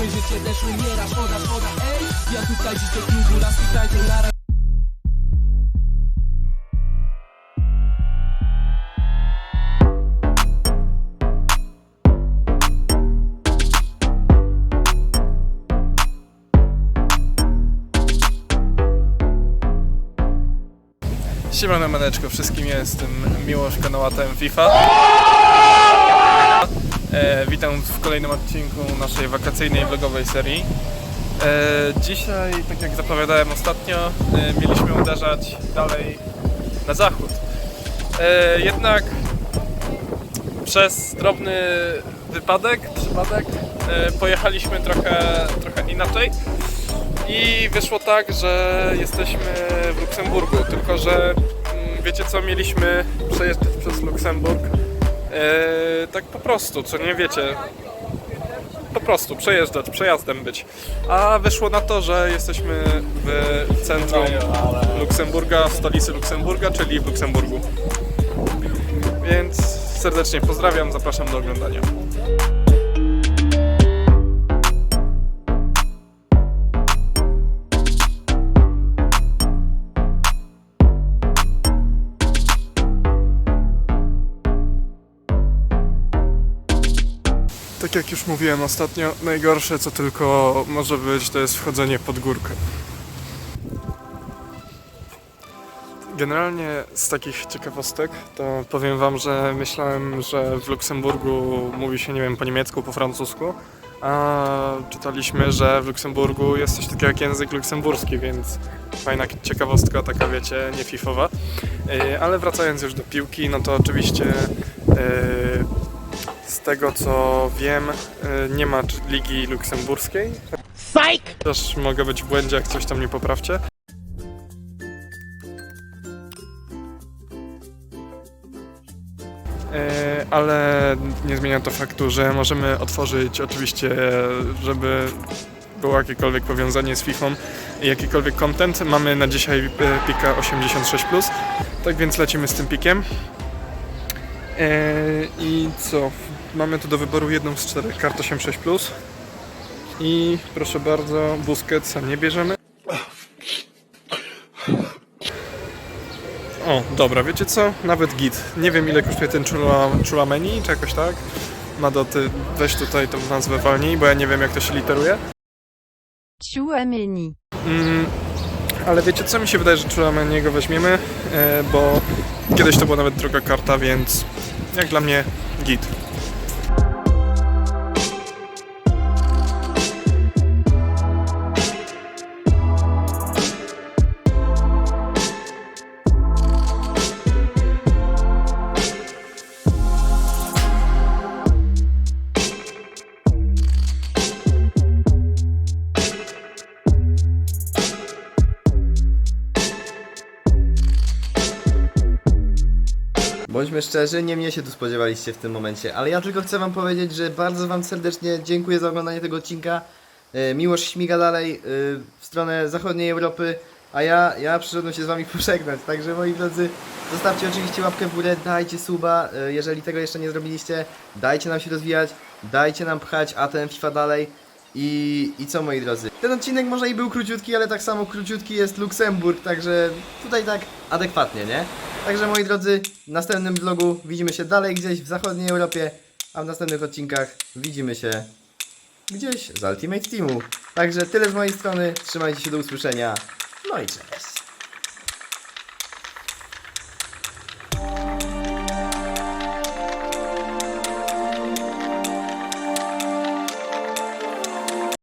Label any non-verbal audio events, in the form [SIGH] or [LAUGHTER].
Pytajcie do klubu, raz pytajcie na raz Siemano maneczko, wszystkim ja jestem Miłosz kanałatem FIFA. E, witam w kolejnym odcinku naszej wakacyjnej vlogowej serii. E, dzisiaj, tak jak zapowiadałem ostatnio, e, mieliśmy uderzać dalej na zachód. E, jednak przez drobny wypadek, przypadek, e, pojechaliśmy trochę, trochę inaczej. I wyszło tak, że jesteśmy w Luksemburgu, tylko że mm, wiecie co, mieliśmy przejeżdżać przez Luksemburg e, tak po prostu, co nie wiecie, po prostu przejeżdżać, przejazdem być. A wyszło na to, że jesteśmy w centrum Luksemburga, w stolicy Luksemburga, czyli w Luksemburgu. Więc serdecznie pozdrawiam, zapraszam do oglądania. Tak jak już mówiłem ostatnio, najgorsze co tylko może być to jest wchodzenie pod górkę. Generalnie z takich ciekawostek to powiem wam, że myślałem, że w Luksemburgu mówi się, nie wiem, po niemiecku, po francusku, a czytaliśmy, że w Luksemburgu jest coś takiego jak język luksemburski, więc fajna ciekawostka, taka wiecie, nie fifowa. Yy, Ale wracając już do piłki, no to oczywiście yy, z tego co wiem, yy, nie ma ligi luksemburskiej. Też mogę być w błędzie, jak coś tam mnie poprawcie. E, ale nie zmienia to faktu, że możemy otworzyć oczywiście, żeby było jakiekolwiek powiązanie z FIFA i jakikolwiek content. Mamy na dzisiaj e, pika 86+, tak więc lecimy z tym pikiem. E, I co? Mamy tu do wyboru jedną z czterech kart 86+. I proszę bardzo, Busquetsa nie bierzemy. O, dobra, wiecie co? Nawet git. Nie wiem ile kosztuje ten chula, chulameni, czy jakoś tak. Mado, ty weź tutaj tą nazwę walnij, bo ja nie wiem jak to się literuje. Chouameni. Mm, ale wiecie co? Mi się wydaje, że chulameniego weźmiemy, e, bo kiedyś to była nawet droga karta, więc jak dla mnie git. Bądźmy szczerzy, nie mnie się tu spodziewaliście w tym momencie, ale ja tylko chcę wam powiedzieć, że bardzo wam serdecznie dziękuję za oglądanie tego odcinka. E, Miłość śmiga dalej e, w stronę zachodniej Europy, a ja, ja przyszedłem się z wami [LAUGHS] pożegnać, także moi drodzy, zostawcie oczywiście łapkę w górę, dajcie suba, e, jeżeli tego jeszcze nie zrobiliście, dajcie nam się rozwijać, dajcie nam pchać ATM FIFA dalej. I, I co moi drodzy? Ten odcinek może i był króciutki, ale tak samo króciutki jest Luksemburg, także tutaj tak adekwatnie, nie? Także moi drodzy, w następnym vlogu widzimy się dalej gdzieś w zachodniej Europie, a w następnych odcinkach widzimy się gdzieś z Ultimate Teamu. Także tyle z mojej strony, trzymajcie się do usłyszenia, no i cześć.